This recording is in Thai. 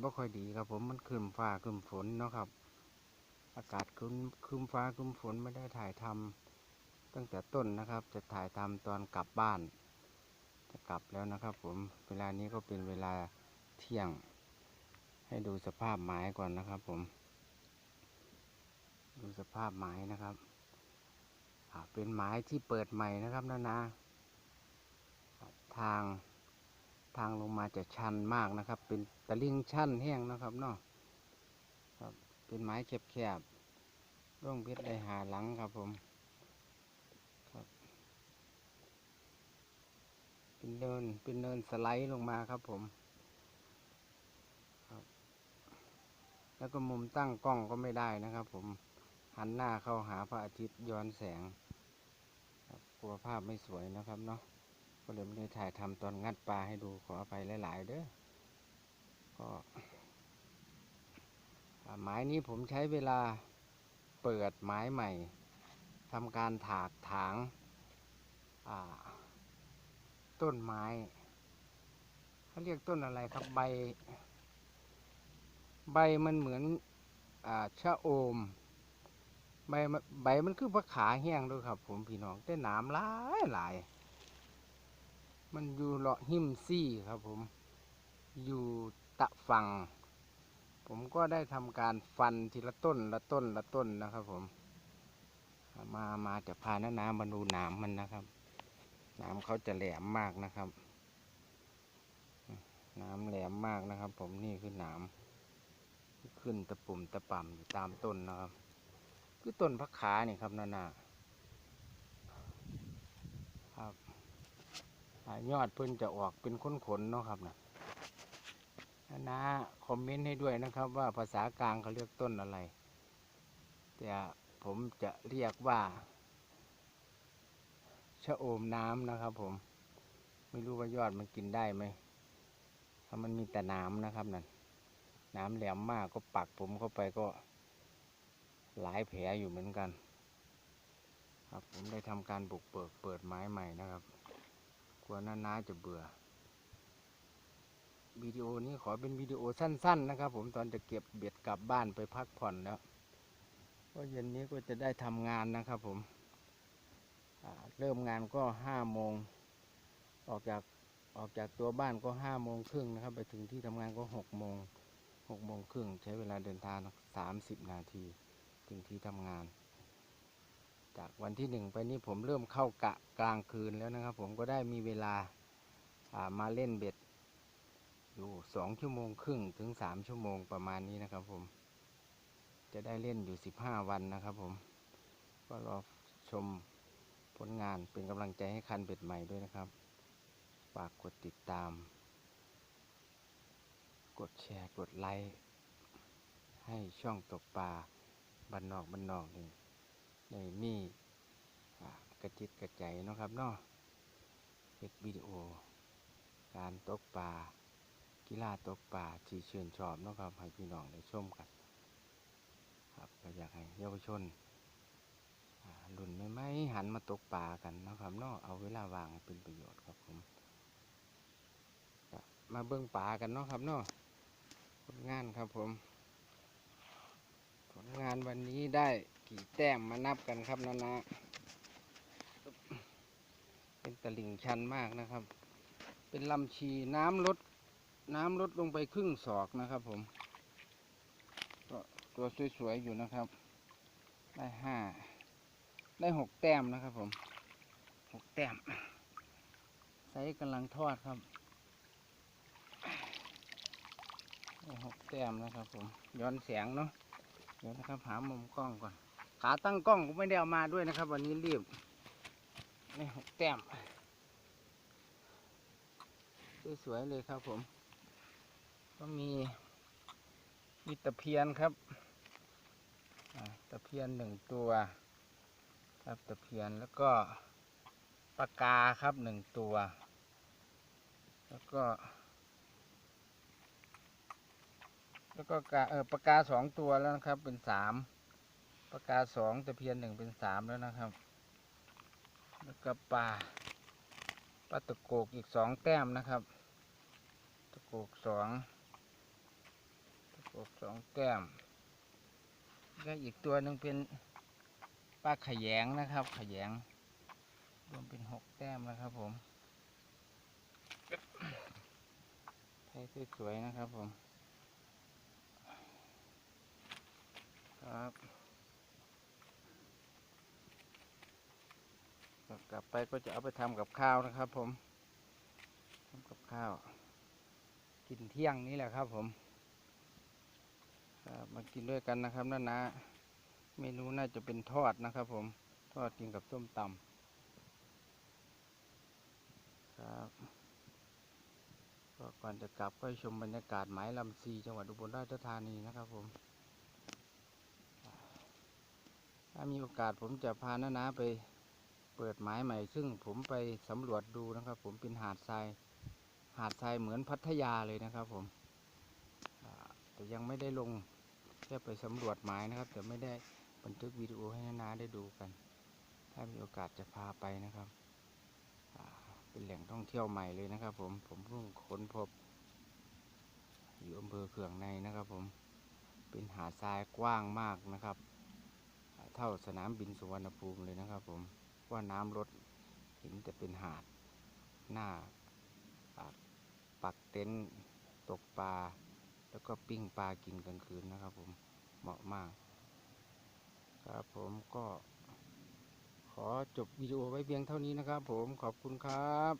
ไม่ค่อยดีครับผมมันครึมฟ้าครึมฝนเนาะครับ อากาศครึมครึมฟ้าครึมฝนไม่ได้ถ่ายทำตั้งแต่ต้นนะครับ จะถ่ายทำตอนกลับบ้าน จะกลับแล้วนะครับ ผมเวลานี้ก็เป็นเวลาเที่ยง ให้ดูสภาพไม้ก่อนนะครับ ผม ดูสภาพไม้นะครับเป็นไม้ที่เปิดใหม่นะครับนานาทาง ทางลงมาจะชันมากนะครับ เป็นตะลิ่งชันแห้งนะครับเนาะครับเป็นไม้แคบๆร่วงเพชรได้หาหลังครับผมครับ เป็นเนินเป็นเนินสไลด์ลงมาครับผมครับ แล้วก็มุมตั้งกล้องก็ไม่ได้นะครับ ผมหันหน้าเข้าหาพระอาทิตย์ย้อนแสงครับกลัวภาพไม่สวยนะครับเนาะ ก็เลยไม่ได้ถ่ายทำตอนงัดปลาให้ดูขออภัยหลาย ๆ เด้อก็ไม้นี้ผมใช้เวลาเปิดไม้ใหม่ทำการถากถางต้นไม้เขาเรียกต้นอะไรครับใบ ใบมันเหมือนอ่าชะโอม ใบใบมันคือพระขาแห้งด้วยครับ ผมพี่น้องแต่หนามหลายหลาย มันอยู่เลาะหิมซี่ครับผม อยู่ตะฟังผมก็ได้ทำการฟันทีละต้นละต้นละต้นนะครับผม มามาจะพาน้านามาดูหนามมันนะครับน้ำเขาจะแหลมมากนะครับน้ำแหลมมากนะครับ ผมนี่คือหน้ำขึ้นตะปุ่มตะป่ำอยู่ตามต้นนะครับ คือต้นพักขานี่ครับนานาบอ่า ยอดเพิ่นจะออกเป็นขนๆเนาะครับนะนานาคอมเมนต์ให้ด้วยนะครับ ว่าภาษากลางเขาเรียกต้นอะไร แต่ผมจะเรียกว่า ชะโอมน้ำนะครับ ผม ไม่รู้ว่ายอดมันกินได้ไหมถ้ามันมีแต่น้ำนะครับนั่นน้ำแหลมมากก็ปักผมเข้าไปก็หลายแผลอยู่เหมือนกัน ครับผมได้ทำการบุกเบิกเปิดไม้ใหม่นะครับ ลัวน้าๆจะเบื่อวิดีโอนี้ขอเป็นวิดีโอสั้น ๆ นะครับ ผมตอนจะเก็บเบ็ดกลับบ้านไปพักผ่อนแล้วเพราะเย็นนี้ก็จะได้ทำงานนะครับผมเริ่มงานก็ห้าโมงออกจากออกจากตัวบ้านก็ห้าโมงครึ่งนะครับ ไปถึงที่ทำงานก็หกโมงหกโมงครึ่งใช้เวลาเดินทางสามสิบนาที ถึงที่ทำงาน จากวันที่หนึ่งไปนี้ผมเริ่มเข้ากะกลางคืนแล้วนะครับ ผมก็ได้มีเวลาามาเล่นเบ็ด อยู่สองชั่วโมงครึ่งถึงสามชั่วโมงประมาณนี้นะครับ ผม จะได้เล่นอยู่สิบห้าวันนะครับ ผม ก็รอชมผลงานเป็นกำลังใจให้คันเบ็ดใหม่ด้วยนะครับ ฝากกดติดตาม กดแชร์กดไลค์ให้ช่องตกปลาบันนอกบันนอกนี่ ในมีกระจิตกระใจนะครับเนาะเฮ็ดวิดีโอ การตกปลากีฬาตกปลาที่ชื่นชอบนะครับให้พี่น้องได้ชมกัน ครับก็อยากให้เยาวชนรุ่นไม่ไม่หันมาตกปลากันนะครับเนาะเอาเวลาว่างเป็นประโยชน์ครับผมมาเบิ่งปลากันเนาะครับเนาะงานครับผม ลงานวันนี้ได้กี่แต้มมานับกันครับนานะเป็นตลิ่งชันมากนะครับ เป็นลำชีน้ำลดน้ำลดลงไปครึ่งศอกนะครับผมก็ตัวสวยๆอยู่นะครับ ได้ห้าได้หกแต้มนะครับผมหกแต้มไซส์กำลังทอดครับหกแต้มนะครับผม ย้อนแสงเนาะ เดี๋ยวนะครับหามุมกล้องก่อน ขาตั้งกล้องก็ไม่ได้เอามาด้วยนะครับ วันนี้รีบได้หกแต้มสวยๆเลยครับผม ก็มีมีตะเพียนครับอ่าตะเพียนหนึ่งตัว ครับตะเพียนแล้วก็ปากาครับหนึ่งตัว แล้วก็ แล้วก็กาเออปลากาสองตัวแล้วนะครับ เป็นสามปลากาสองตะเพียนหนึ่งเป็นสามแล้วนะครับ แล้วก็ปลาปลาตะโกกอีกสองแต้มนะครับ ตะโกกสองตะโกกสองแต้มแล้วอีกตัวหนึ่งเป็นปลาขยงนะครับ ขยงรวมเป็นหกแต้มนะครับผมไทยสวยๆนะครับผม ครับกลับไปก็จะเอาไปทำกับข้าวนะครับ ผมทำกับข้าว กินเที่ยงนี้แหละครับ ผมครับมากินด้วยกันนะครับนั่นนะเมนูน่าจะเป็นทอดนะครับ ผมทอดกินกับส้มตำครับก็ก่อนจะกลับก็ชมบรรยากาศหมายลำซีจังหวัดอุบลราชธานีนะครับผม ถ้ามีโอกาสผมจะพาน้านาไปเปิดหมายใหม่ ซึ่งผมไปสำรวจดูนะครับ ผมเป็นหาดทรายหาดทรายเหมือนพัทยาเลยนะครับ ผมแต่ยังไม่ได้ลงแค่ไปสำรวจหมายนะครับ แต่ไม่ได้บันทึกวิดีโอให้น้านาได้ดูกัน ถ้ามีโอกาสจะพาไปนะครับเป็นแหล่งท่องเที่ยวใหม่เลยนะครับ ผมผมเพิ่งค้นพบ อยู่อำเภอเขื่องในนะครับ ผมเป็นหาดทรายกว้างมากนะครับ เท่าสนามบินสุวรรณภูมิเลยนะครับผมว่าน้ำลดเห็นแต่เป็นหาดหน้าปักเต็นท์ตกปลา แล้วก็ปิ้งปลากินกลางคืนนะครับผมเหมาะมาก ครับผมก็ขอจบวิดีโอไว้เพียงเท่านี้นะครับผมขอบคุณครับ